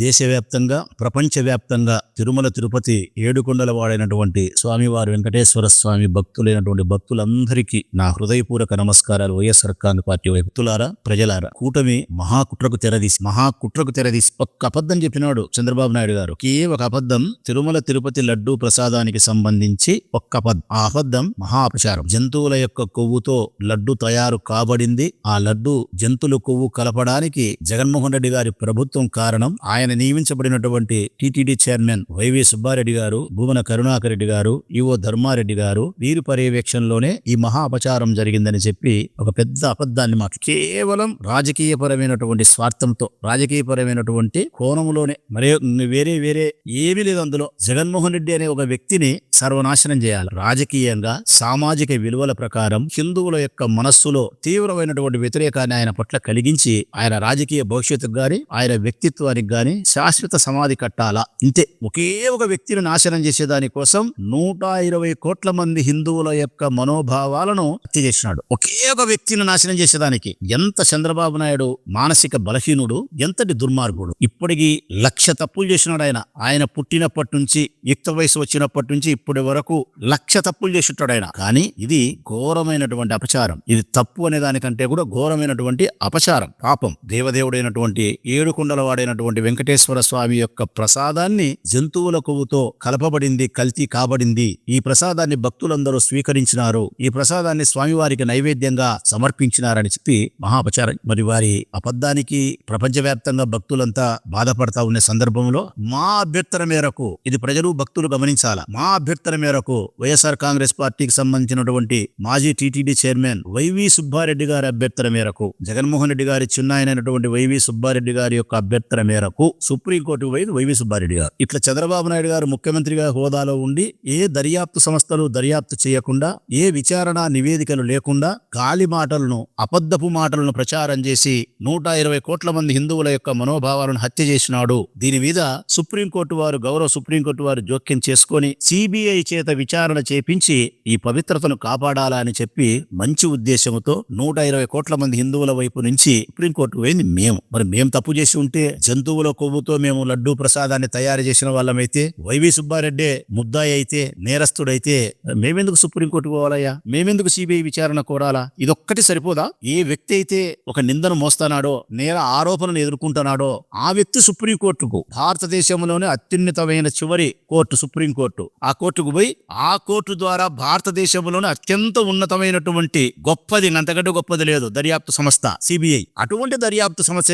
దేశవ్యాప్తంగా ప్రపంచవ్యాప్తంగా తిరుమల తిరుపతి ఏడుకొండల వాడైనటువంటి స్వామివారి వెంకటేశ్వర స్వామి భక్తులైనటువంటి భక్తులందరికీ నా హృదయపూర్వక నమస్కారాలు. వైఎస్ఆర్ కాంగ్రెస్ పార్టీ భక్తులారా ప్రజలారా కూటమి మహాకుట్రకు తెరదీసి మహాకుట్రకు తెరదీసి ఒక్క అబద్ధం చెప్పినాడు చంద్రబాబు నాయుడు గారు. ఈ ఒక అబద్ధం తిరుమల తిరుపతి లడ్డూ ప్రసాదానికి సంబంధించి ఒక్క అబద్ధం. ఆ అబద్ధం మహా అపచారం జంతువుల యొక్క కొవ్వుతో లడ్డు తయారు కాబడింది. ఆ లడ్డు జంతువుల కొవ్వు కలపడానికి జగన్మోహన్ రెడ్డి గారి ప్రభుత్వం కారణం ఆయన ఆయన నియమించబడినటువంటి TTD chairman Y V Subbareddy గారు భూమన కరుణాకర్ రెడ్డి గారు ఈవో ధర్మారెడ్డి గారు వీరి పర్యవేక్షణలోనే ఈ మహా అపచారం జరిగిందని చెప్పి ఒక పెద్ద అబద్ధాన్ని మాకు కేవలం రాజకీయపరమైనటువంటి స్వార్థంతో రాజకీయపరమైనటువంటి కోణంలోనే మరే వేరే వేరే ఏమీ లేదు అందులో. జగన్మోహన్ రెడ్డి అనే ఒక వ్యక్తిని సర్వనాశనం చేయాలి. రాజకీయంగా సామాజిక విలువల ప్రకారం హిందువుల యొక్క మనస్సులో తీవ్రమైనటువంటి వ్యతిరేకాన్ని ఆయన పట్ల కలిగించి ఆయన రాజకీయ భవిష్యత్తుకు గాని ఆయన వ్యక్తిత్వానికి గాని శాశ్వత సమాధి కట్టాలా? ఇంతే. ఒకే ఒక వ్యక్తిని నాశనం చేసేదాని కోసం నూట ఇరవై కోట్ల మంది హిందువుల యొక్క మనోభావాలను హత్య చేసినాడు. ఒకే ఒక వ్యక్తిని నాశనం చేసేదానికి ఎంత చంద్రబాబు నాయుడు మానసిక బలహీనుడు ఎంతటి దుర్మార్గుడు. ఇప్పటికీ లక్ష తప్పులు చేసినాడు ఆయన. ఆయన పుట్టినప్పటి నుంచి యుక్త వయసు వచ్చినప్పటి నుంచి ఇప్పటి వరకు లక్ష తప్పులు చేసిట్టాడు ఆయన. కానీ ఇది ఘోరమైనటువంటి అపచారం. ఇది తప్పు అనే దానికంటే కూడా ఘోరమైనటువంటి అపచారం. పాపం. దేవదేవుడైనటువంటి ఏడుకొండల వాడైనటువంటి వెంకట వెంకటేశ్వర స్వామి యొక్క ప్రసాదాన్ని జంతువుల కొవ్వుతో కలపబడింది కల్తీ కాబడింది. ఈ ప్రసాదాన్ని భక్తులందరూ స్వీకరించినారు. ఈ ప్రసాదాన్ని స్వామివారికి నైవేద్యంగా సమర్పించినారని చెప్పి మహాపచారం. మరి వారి అబద్ధానికి ప్రపంచవ్యాప్తంగా భక్తులంతా బాధపడతా ఉన్న సందర్భంలో మా అభ్యర్థన మేరకు ఇది ప్రజలు భక్తులు గమనించాల? మా అభ్యర్థన మేరకు వైఎస్ఆర్ కాంగ్రెస్ పార్టీకి సంబంధించినటువంటి మాజీ టీటీడీ చైర్మన్ వైవి సుబ్బారెడ్డి గారి అభ్యర్థన మేరకు జగన్మోహన్ రెడ్డి గారి చిన్నాయనైనటువంటి వైవి సుబ్బారెడ్డి గారి యొక్క అభ్యర్థన మేరకు సుప్రీంకోర్టు పోయింది వైవి సుబ్బారెడ్డి గారు. ఇట్లా చంద్రబాబు నాయుడు గారు ముఖ్యమంత్రిగా హోదాలో ఉండి ఏ దర్యాప్తు సంస్థలు దర్యాప్తు చేయకుండా ఏ విచారణ నివేదికలు లేకుండా గాలి మాటలను అబద్ధపు మాటలను ప్రచారం చేసి నూట ఇరవై కోట్ల మంది హిందువుల యొక్క మనోభావాలను హత్య చేసినాడు. దీని మీద సుప్రీంకోర్టు వారు గౌరవ సుప్రీంకోర్టు వారు జోక్యం చేసుకొని సిబిఐ చేత విచారణ చేపించి ఈ పవిత్రతను కాపాడాలా అని చెప్పి మంచి ఉద్దేశంతో నూట ఇరవై కోట్ల మంది హిందువుల వైపు నుంచి సుప్రీంకోర్టు పోయింది మేము మరి మేము తప్పు చేసి ఉంటే జంతువులకు కొవ్వుతో మేము లడ్డూ ప్రసాదాన్ని తయారు చేసిన వాళ్ళమైతే వైవి సుబ్బారెడ్డి ముద్దాయి అయితే నేరస్తుడైతే మేమెందుకు సుప్రీంకోర్టు పోవాలయ్యా? మేమెందుకు సిబిఐ విచారణ కోరాలా? ఇదొక్కటి సరిపోదా? ఏ వ్యక్తి అయితే ఒక నిందను మోస్తానాడో నేర ఆరోపణను ఎదుర్కొంటున్నాడో ఆ వ్యక్తి సుప్రీంకోర్టుకు భారతదేశంలోనే అత్యున్నతమైన చివరి కోర్టు సుప్రీంకోర్టు. ఆ కోర్టుకు పోయి ఆ కోర్టు ద్వారా భారతదేశంలోనే అత్యంత ఉన్నతమైనటువంటి గొప్పది అంతకంటే గొప్పది లేదు దర్యాప్తు సంస్థ సిబిఐ. అటువంటి దర్యాప్తు సంస్థ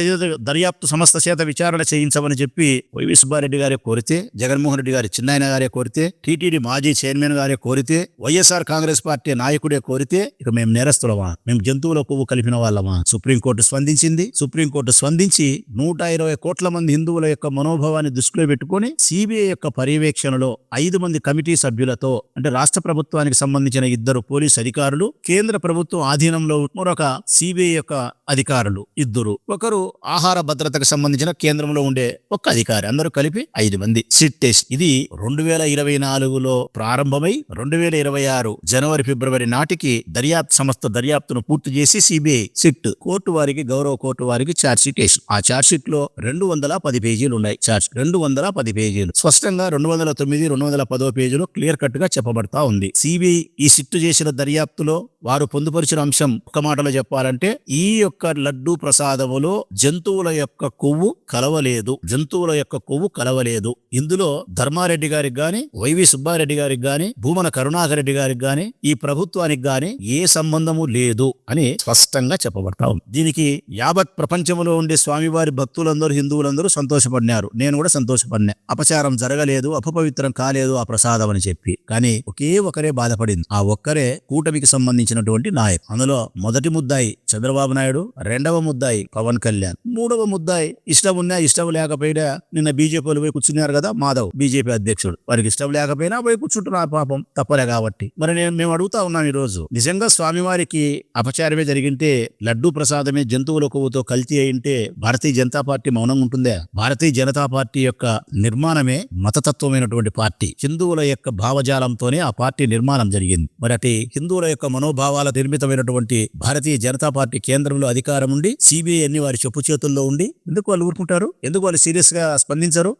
దర్యాప్తు సంస్థ చేత విచారణ చేయించమని చెప్పి వైవి సుబ్బారెడ్డి గారే కోరితే జగన్మోహన్ రెడ్డి గారి చిన్నాయన గారే కోరితే టీటీడీ మాజీ చైర్మన్ గారే కోరితే వైఎస్ఆర్ కాంగ్రెస్ పార్టీ నాయకుడే కోరితే ఇక మేము నేరస్తులమా? మేము జంతువుల కొవ్వు కలిపిన వాళ్ళమా? సుప్రీంకోర్టు స్పందించింది. సుప్రీంకోర్టు స్పందించి నూట ఇరవై కోట్ల మంది హిందువుల యొక్క మనోభావాన్ని దృష్టిలో పెట్టుకొని సిబిఐ యొక్క పర్యవేక్షణలో ఐదు మంది కమిటీ సభ్యులతో అంటే రాష్ట్ర ప్రభుత్వానికి సంబంధించిన ఇద్దరు పోలీస్ అధికారులు కేంద్ర ప్రభుత్వం ఆధీనంలో మరొక సిబిఐ యొక్క అధికారులు ఇద్దరు. ఒకరు ఆహార భద్రతకు సంబంధించిన కేంద్రంలో ఉండే ఒక అధికారి. అందరూ కలిపి ఐదు మంది. Sit test. ఇది రెండు వేల ఇరవై నాలుగులో ప్రారంభమై రెండు వేల ఇరవై ఆరు జనవరి ఫిబ్రవరి నాటికి దర్యాప్తు సంస్థ దర్యాప్తును పూర్తి చేసి సిబిఐ సిట్ కోర్టు వారికి గౌరవ కోర్టు వారికి ఛార్జ్ షీట్ వేసి ఆ ఛార్జ్ షీట్లో రెండు వందల పది పేజీలు ఉన్నాయి. ఛార్జ్ రెండు వందల పది పేజీలు. స్పష్టంగా రెండు వందల తొమ్మిది రెండు వందల పదో పేజీలో క్లియర్ కట్గా చెప్పబడతా ఉంది. సిబిఐ ఈ సిట్టు చేసిన దర్యాప్తులో వారు పొందుపరిచిన అంశం ఒక మాటలో చెప్పాలంటే ఈ యొక్క లడ్డూ ప్రసాదములో జంతువుల యొక్క కొవ్వు కలవలేదు. జంతువుల యొక్క కొవ్వు కలవలేదు. ఇందులో ధర్మారెడ్డి గారికి గాని వైవి సుబ్బారెడ్డి గారికి గాని భూమన కరుణాకర్ రెడ్డి గారికి గాని ఈ ప్రభుత్వానికి గాని ఏ సంబంధము లేదు అని స్పష్టంగా చెప్పబడతా ఉంది. దీనికి యావత్ ప్రపంచంలో ఉండే స్వామివారి భక్తులందరూ హిందువులందరూ సంతోషపడినారు. నేను కూడా సంతోషపడినా. అపచారం జరగలేదు అపపవిత్రం కాలేదు ఆ ప్రసాదం అని చెప్పి. కానీ ఒకే ఒకరే బాధపడింది. ఆ ఒక్కరే కూటమికి సంబంధించినటువంటి నాయకు అందులో మొదటి ముద్దాయి చంద్రబాబు నాయుడు రెండవ ముద్దాయి పవన్ కళ్యాణ్ మూడవ ముద్దాయి ఇష్టం ఉన్నా ఇష్టం లేకపోయినా నిన్న బీజేపీలు పోయి కూర్చున్నారు కదా మాధవ్ బీజేపీ అధ్యక్షుడు. వారికి ఇష్టం లేకపోయినా పోయి కూర్చుంటున్నారు పాపం తప్పలే కాబట్టి. మరి నేను మేము అడుగుతా ఉన్నాం ఈ రోజు నిజంగా స్వామివారికి అపచారమే జరిగింటే లడ్డూ ప్రసాదమే జంతువుల కొవ్వుతో కల్తీ అయింటే భారతీయ జనతా పార్టీ మౌనం ఉంటుందా? భారతీయ జనతా పార్టీ యొక్క నిర్మాణమే మతతత్వమైనటువంటి పార్టీ. హిందువుల యొక్క భావజాలంతోనే ఆ పార్టీ నిర్మాణం జరిగింది. మరి అటు హిందువుల యొక్క మనోభావాల నిర్మితమైనటువంటి భారతీయ జనతా పార్టీ కేంద్రంలో అధికారం ఉండి సిబిఐ అన్ని వారి చెప్పు చేతుల్లో ఉండి ఎందుకు వాళ్ళు ఊరుకుంటారు? ఎందుకు వాళ్ళు సీరియస్గా స్పందించరు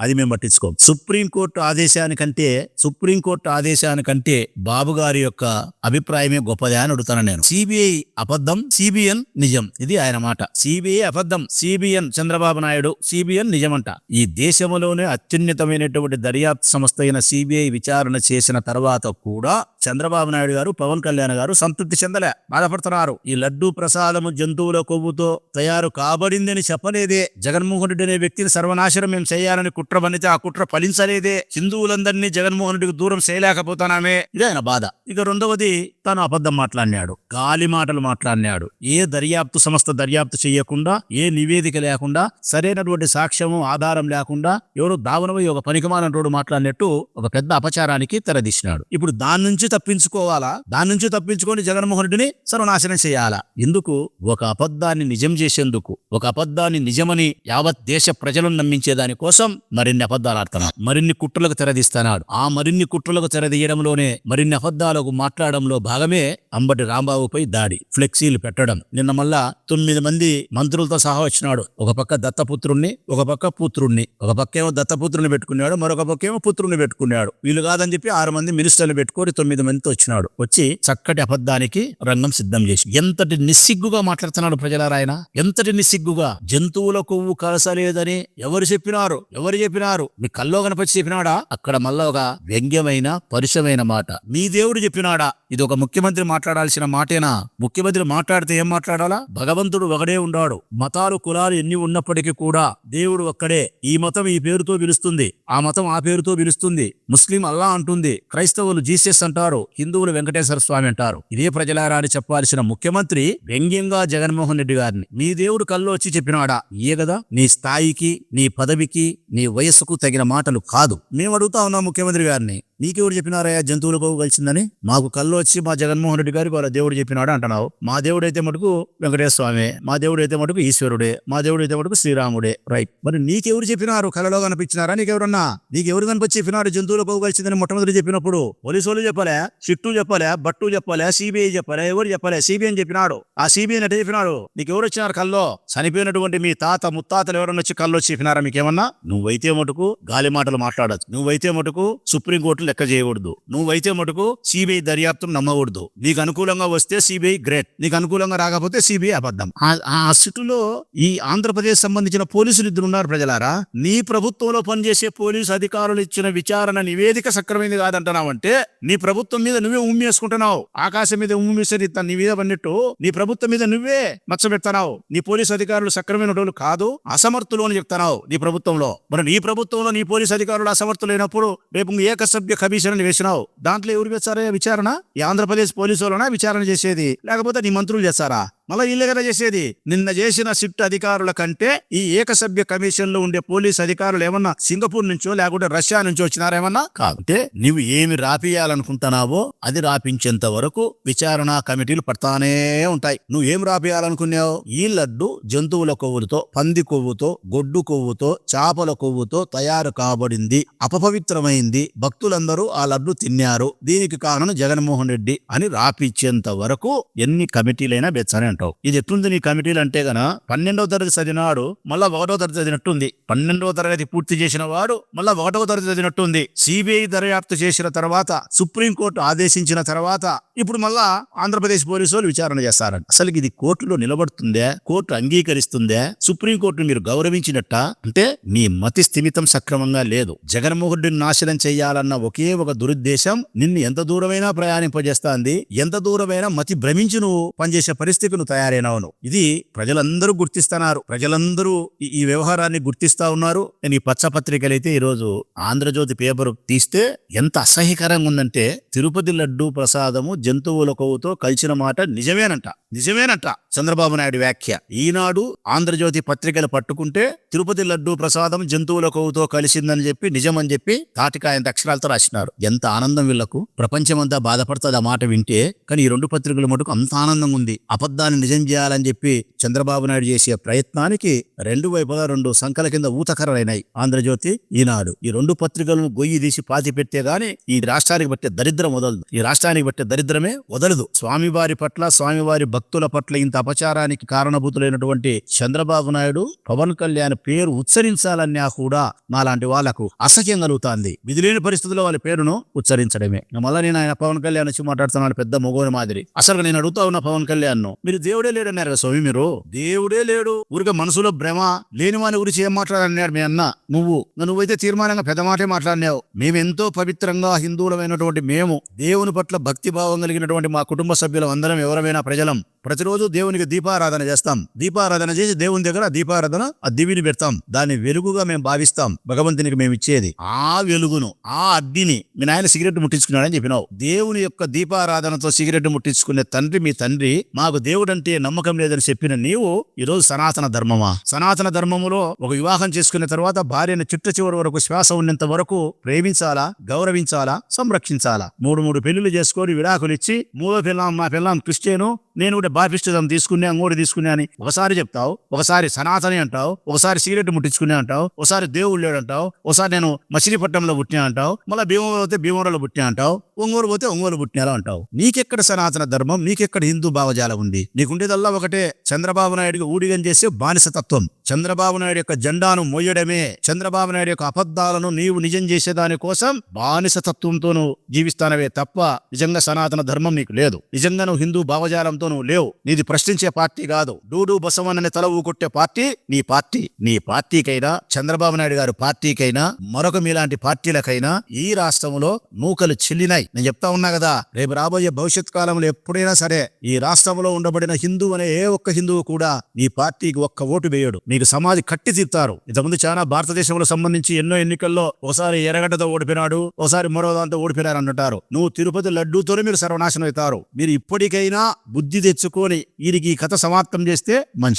అది మేము పట్టించుకోం. సుప్రీంకోర్టు ఆదేశానికంటే సుప్రీంకోర్టు ఆదేశానికంటే బాబు గారి యొక్క అభిప్రాయమే గొప్పదే అని అడుగుతాను నేను. సిబిఐ అబద్ధం సిబిఎన్ నిజం. ఇది ఆయన మాట. సిబిఐ అబద్ధం సిబిఎన్ చంద్రబాబు నాయుడు సిబిఎన్ నిజమంట. ఈ దేశంలోనే అత్యున్నతమైనటువంటి దర్యాప్తు సంస్థ అయిన సిబిఐ విచారణ చేసిన తర్వాత కూడా చంద్రబాబు నాయుడు గారు పవన్ కళ్యాణ్ గారు సంతృప్తి చెందలే బాధపడుతున్నారు. ఈ లడ్డూ ప్రసాదము జంతువుల కొవ్వుతో తయారు కాబడిందని చెప్పలేదే. జగన్మోహన్ రెడ్డి అనే వ్యక్తిని సర్వనాశనం మేము చేయాలని కుట్ర పనితే ఆ కుట్ర ఫలించలేదే. హిందువులందరినీ జగన్మోహన్ రెడ్డికి దూరం చేయలేకపోతానామే. ఇదే ఆయన బాధ. ఇక రెండవది తాను అబద్ధం మాట్లాడినాడు. గాలి మాటలు మాట్లాడినాడు. ఏ దర్యాప్తు సంస్థ దర్యాప్తు చేయకుండా ఏ నివేదిక లేకుండా సరైనటువంటి సాక్ష్యము ఆధారం లేకుండా ఎవరు దావనమై ఒక పనికిమాలంటోడు మాట్లాడినట్టు ఒక పెద్ద అపచారానికి తెరదీసినాడు. ఇప్పుడు దాని నుంచి తప్పించుకోవాలా? దాని నుంచి తప్పించుకొని జగన్మోహన్ రెడ్డిని సర్వనాశనం చేయాలా? ఎందుకు? ఒక అబద్ధాన్ని నిజం చేసేందుకు. ఒక అబద్ధాన్ని నిజమని యావత్ దేశ ప్రజలను నమ్మించే దానికోసం మరిన్ని అబద్ధాలు ఆడుతున్నాడు. మరిన్ని కుట్రలకు తెరదీస్తున్నాడు. ఆ మరిన్ని కుట్రలకు తెరదీయడంలోనే మరిన్ని అబద్ధాలకు మాట్లాడడంలో భాగమే అంబటి రాంబాబుపై దాడి. ఫ్లెక్సీలు పెట్టడం. నిన్న మళ్ళా తొమ్మిది మంది మంత్రులతో సహా వచ్చినాడు. ఒక పక్క దత్తపుత్రుణ్ణి ఒక పక్క పుత్రుణ్ణి. ఒక పక్క ఏమో దత్తపుత్రుని పెట్టుకున్నాడు మరొక పక్క ఏమో పుత్రుని పెట్టుకున్నాడు. వీళ్ళు కాదని చెప్పి ఆరు మంది మినిస్టర్లు పెట్టుకొని తొమ్మిది మందితో వచ్చినాడు. వచ్చి చక్కటి అబద్ధానికి రంగం సిద్ధం చేసి ఎంతటి నిస్సిగ్గుగా మాట్లాడుతున్నాడు ప్రజలారాయన ఎంతటి నిస్సిగ్గుగా? జంతువుల కొవ్వు కలసలేదని ఎవరు చెప్పినారు? ఎవరు చెప్పినారు? మీ కల్లో కనపరిచి చెప్పినాడా? అక్కడ మళ్ళా ఒక వ్యంగ్యమైన పరుషమైన మాట. మీ దేవుడు చెప్పినాడా? ఇది ఒక ముఖ్యమంత్రి మాట్లాడాల్సిన మాటేనా? ముఖ్యమంత్రి మాట్లాడితే ఏం మాట్లాడాలా? భగవంతుడు ఒకడే ఉన్నాడు మతాలు కులాలు ఎన్ని ఉన్నప్పటికీ కూడా దేవుడు ఒక్కడే. ఈ మతం ఈ పేరుతో పిలుస్తుంది. ఆ మతం ఆ పేరుతో పిలుస్తుంది. ముస్లిం అల్లా అంటుంది. క్రైస్తవులు జీసస్ అంటారు. హిందువులు వెంకటేశ్వర స్వామి అంటారు. ఇదే ప్రజలారా అని చెప్పాల్సిన ముఖ్యమంత్రి వ్యంగ్యంగా జగన్మోహన్ రెడ్డి గారిని. మీ దేవుడు కళ్ళు వచ్చి చెప్పినాడా? ఏ కదా. నీ స్థాయికి నీ పదవికి నీ వయస్సుకు తగిన మాటలు కాదు. మేము అడుగుతా ఉన్నాం ముఖ్యమంత్రి గారిని. నీకెవరు చెప్పినారయ్యా జంతువుల కలిసిందని? మాకు కళ్ళు వచ్చి మా జగన్మోహన్ రెడ్డి గారికి వాళ్ళ దేవుడు చెప్పినాడు అంటున్నావు. మా దేవుడు అయితే మటుకు వెంకటేశ్వర స్వామి మా దేవుడు అయితే మటుకు ఈశ్వరుడే మా దేవుడు అయితే మటుకు శ్రీరాముడే. రైట్. మరి నీకెవరు చెప్పినారు? కళలో కనిపించినారా నీకెవరన్నా? నీకెవరు కనిపించి చెప్పినారు జంతువుల కొవ్వు కలిసిందని మొట్టమొదటి చెప్పినప్పుడు? పోలీసు వాళ్ళు చెప్పలే సిట్టు చెప్పలే బట్టు చెప్పలే సిబిఐ చెప్పలే ఎవరు చెప్పలే? సిబిఐ అని చెప్పినాడు. ఆ సిబిఐ అంటే చెప్పినాడు? నీకు ఎవరు వచ్చినారు కల్లో? చనిపోయినటువంటి మీ తాత ముత్తాతలు ఎవరన్నా వచ్చి కళ్ళు వచ్చి చెప్పినారా మీకేమన్నా? నువ్వైతే మటుకు గాలి మాటలు మాట్లాడచ్చు. నువ్వైతే మటుకు సుప్రీంకోర్టు లెక్క చేయకూడదు. నువ్వైతే మటుకు సిబిఐ దర్యాప్తును నమ్మకూడదు. నీకు అనుకూలంగా వస్తే సిబిఐ గ్రేట్ నీకు అనుకూలంగా రాకపోతే సిబిఐ అబద్ధం. ఆ- స్థితిలో ఈ ఆంధ్రప్రదేశ్ సంబంధించిన పోలీసులు ఇద్దరు ఉన్నారు ప్రజలారా. నీ ప్రభుత్వంలో పనిచేసే పోలీసు అధికారులు ఇచ్చిన విచారణ నివేదిక సక్రమైంది కాదంటున్నావంటే నీ ప్రభుత్వం మీద నువ్వే ఉమ్మేసుకుంటున్నావు ఆకాశం మీద ఉమ్మేసరి నీ మీద పడినట్టు నీ ప్రభుత్వం మీద నువ్వే మచ్చ పెడుతున్నావు. నీ పోలీసు అధికారులు సక్రమైన వాళ్ళు కాదు అసమర్థులు అని చెప్తున్నావు నీ ప్రభుత్వంలో. మరి నీ ప్రభుత్వంలో నీ పోలీసు అధికారులు అసమర్థులైనప్పుడు రేపు ఏకసభ్య కమిషన్ వేసినావు. దాంట్లో ఎవరు వేస్తారా విచారణ? ఈ ఆంధ్రప్రదేశ్ పోలీసు వాళ్ళనా విచారణ చేసేది? లేకపోతే నీ మంత్రులు చేస్తారా మళ్ళీ వీళ్ళే కదా చేసేది? నిన్న చేసిన సిట్ అధికారుల కంటే ఈ ఏకసభ్య కమిషన్లో ఉండే పోలీస్ అధికారులు ఏమన్నా సింగపూర్ నుంచో లేకుంటే రష్యా నుంచో వచ్చినారేమన్నా కాకుంటే నువ్వు ఏమి రాపియాలనుకుంటున్నావో అది రాపించేంత వరకు విచారణ కమిటీలు పడతానే ఉంటాయి. నువ్వు ఏం రాపియాలనుకున్నావు ఈ లడ్డు జంతువుల కొవ్వులతో పంది కొవ్వుతో గొడ్డు కొవ్వుతో చేపల కొవ్వుతో తయారు కాబడింది అపపవిత్రమైంది. భక్తులందరూ ఆ లడ్డు తిన్నారు. దీనికి కారణం జగన్మోహన్ రెడ్డి అని రాపిచ్చేంత వరకు ఎన్ని కమిటీలైనా బెచ్చని అంటావు. ఇది ఎట్లుంది నీ కమిటీలు అంటే గన పన్నెండవ తరగతి చదివినాడు మళ్ళా ఒకటో తరగతి చదివినట్టుంది. పన్నెండవ తరగతి పూర్తి చేసిన వాడు మళ్ళా ఒకటవ తరగతి చదివినట్టుంది. సిబిఐ దర్యాప్తు చేసిన తర్వాత సుప్రీంకోర్టు ఆదేశించిన తర్వాత ఇప్పుడు మళ్ళా ఆంధ్రప్రదేశ్ పోలీసు వాళ్ళు విచారణ చేస్తారంట. అసలు ఇది కోర్టులో నిలబడుతుందే? కోర్టు అంగీకరిస్తుందే? సుప్రీంకోర్టును మీరు గౌరవించినట్ట? అంటే మీ మతి స్థిమితం సక్రమంగా లేదు. జగన్మోహన్ నాశనం చేయాలన్న ఒకే ఒక దురుద్దేశం నిన్ను ఎంత దూరమైనా ప్రయాణింపజేస్తాంది. ఎంత దూరమైనా మతి భ్రమించి నువ్వు పనిచేసే పరిస్థితికి నువ్వు ఇది ప్రజలందరూ గుర్తిస్తున్నారు. ప్రజలందరూ ఈ- వ్యవహారాన్ని గుర్తిస్తా ఉన్నారు. నేను ఈ పచ్చపత్రికలు అయితే ఈరోజు ఆంధ్రజ్యోతి పేపర్ తీస్తే ఎంత అసహ్యకరంగా ఉందంటే తిరుపతి లడ్డూ ప్రసాదము జంతువుల కొవ్వుతో కలిసిన మాట నిజమేనంట. నిజమేనంట. చంద్రబాబు నాయుడు వ్యాఖ్య. ఈనాడు ఆంధ్రజ్యోతి పత్రికలు పట్టుకుంటే తిరుపతి లడ్డూ ప్రసాదం జంతువుల కొవ్వుతో కలిసిందని చెప్పి నిజమని చెప్పి తాటికాయంత అక్షరాలతో రాసినారు. ఎంత ఆనందం వీళ్ళకు ప్రపంచమంతా బాధపడుతుంది ఆ మాట వింటే. కానీ ఈ రెండు పత్రికల మటుకు అంత ఆనందంగా ఉంది. అబద్ధాన్ని నిజం చేయాలని చెప్పి చంద్రబాబు నాయుడు చేసే ప్రయత్నానికి రెండు వైపులా రెండు సంకల కింద ఊతకరలైనాయి ఆంధ్రజ్యోతి ఈనాడు. ఈ రెండు పత్రికలను గొయ్యి తీసి పాతి పెడితే గాని ఈ రాష్ట్రానికి పట్టే దరిద్రం వదలదు. ఈ రాష్ట్రానికి పట్టే దరిద్రమే వదలదు. స్వామివారి పట్ల స్వామివారి భక్తుల పట్ల ఇంత అపచారానికి కారణభూతులైనటువంటి చంద్రబాబు నాయుడు పవన్ కళ్యాణ్ పేరు ఉచ్చరించాలన్నా కూడా మాలాంటి వాళ్ళకు అసహ్యం కలుగుతాంది. విధి లేని పరిస్థితుల్లో వాళ్ళ పేరును ఉచ్చరించడమే. మళ్ళీ నేను ఆయన పవన్ కళ్యాణ్ వచ్చి మాట్లాడుతున్నాను పెద్ద మొగోని మాదిరి. అసలు నేను అడుగుతా ఉన్న పవన్ కళ్యాణ్ను మీరు దేవుడే లేడన్నారు కదా స్వామి మీరు. దేవుడే లేడు. ఊరికే మనసులో భ్రమ లేని వాని గురించి ఏం మాట్లాడన్నాడు మీ అన్న? నువ్వు. నువ్వైతే తీర్మానంగా పెద్ద మాటే మాట్లాడినావు. మేమెంతో పవిత్రంగా హిందువులమైనటువంటి మేము దేవుని పట్ల భక్తి భావం కలిగినటువంటి మా కుటుంబ సభ్యులం అందరం ఎవరమైనా ప్రజలం ప్రతిరోజు దేవుని దేవునికి దీపారాధన చేస్తాం. దీపారాధన చేసి దేవుని దగ్గర దీపారాధన ఆ దివిని పెడతాం. దాన్ని వెలుగుగా మేము భావిస్తాం. భగవంతునికి మేము ఇచ్చేది. ఆ వెలుగును ఆ అగ్నిని మీ నాయన సిగరెట్ ముట్టించుకున్నాడని చెప్పినావు. దేవుని యొక్క దీపారాధనతో సిగరెట్ ముట్టించుకునే తండ్రి మీ తండ్రి మాకు దేవుడు అంటే నమ్మకం లేదని చెప్పిన నీవు ఈరోజు సనాతన ధర్మమా? సనాతన ధర్మములో ఒక వివాహం చేసుకున్న తర్వాత భార్యను చిట్ట చివరి వరకు శ్వాస ఉన్నంత వరకు ప్రేమించాలా? గౌరవించాలా? సంరక్షించాలా? మూడు మూడు పెళ్ళిళ్ళు చేసుకొని విడాకులు ఇచ్చి మూడో పిల్లం మా పిల్లం క్రిస్టియను నేను కూడా బాపిస్టిజం తీసుకున్నా అంగోడి తీసుకున్నా అని ఒకసారి చెప్తావు ఒకసారి సనాతని అంటావు ఒకసారి సిగరెట్ ముట్టించుకునే అంటావు ఒకసారి దేవుడు లేడు అంటావు ఒకసారి నేను మచిలీపట్నంలో పుట్టినా అంటావు మళ్ళీ భీమవరం పోతే భీమవరంలో పుట్టినా అంటావు ఒంగోలు పోతే ఒంగోలు పుట్టినారా అంటావు? నీకెక్కడ సనాతన ధర్మం నీకెక్కడ హిందూ భావజాలం ఉంది? నీకుండేదల్లా ఒకటే చంద్రబాబు నాయుడికి ఊడిగం చేసే బానిసతత్వం. చంద్రబాబు నాయుడు యొక్క జెండాను మోయడమే చంద్రబాబు నాయుడు యొక్క అబద్ధాలను నీవు నిజం చేసేదాని కోసం బానిసతత్వంతో నువ్వు జీవిస్తానవే తప్ప నిజంగా సనాతన ధర్మం నీకు లేదు. నిజంగా నువ్వు హిందూ భావజాలంతో నువ్వు లేవు. నీది ప్రశ్నించే పార్టీ కాదు. డూడు బసవన్నని తల ఊకొట్టే పార్టీ నీ పార్టీ. నీ పార్టీకైనా చంద్రబాబు నాయుడు గారి పార్టీకైనా మరొక మీలాంటి పార్టీలకైనా ఈ రాష్ట్రంలో నూకలు చెల్లినాయి. నేను చెప్తా ఉన్నా కదా రేపు రాబోయే భవిష్యత్ కాలంలో ఎప్పుడైనా సరే ఈ రాష్ట్రంలో ఉండబడిన హిందూ అనే ఏ ఒక్క హిందువు కూడా నీ పార్టీకి ఒక్క ఓటు వేయడు. నీకు సమాధి కట్టి తీరుతారు. ఇంతకుముందు చాలా భారతదేశంలో సంబంధించి ఎన్నో ఎన్నికల్లో ఒకసారి ఎర్రగడ్డతో ఓడిపోయినాడు ఒకసారి మరో దాంతో ఓడిపోయినారు అంటారు. నువ్వు తిరుపతి లడ్డూతోనే మీరు సర్వనాశనం అవుతారు. మీరు ఇప్పటికైనా బుద్ధి బుద్ధి తెచ్చుకొని వీరికి ఈ కథ సమాప్తం చేస్తే మంచి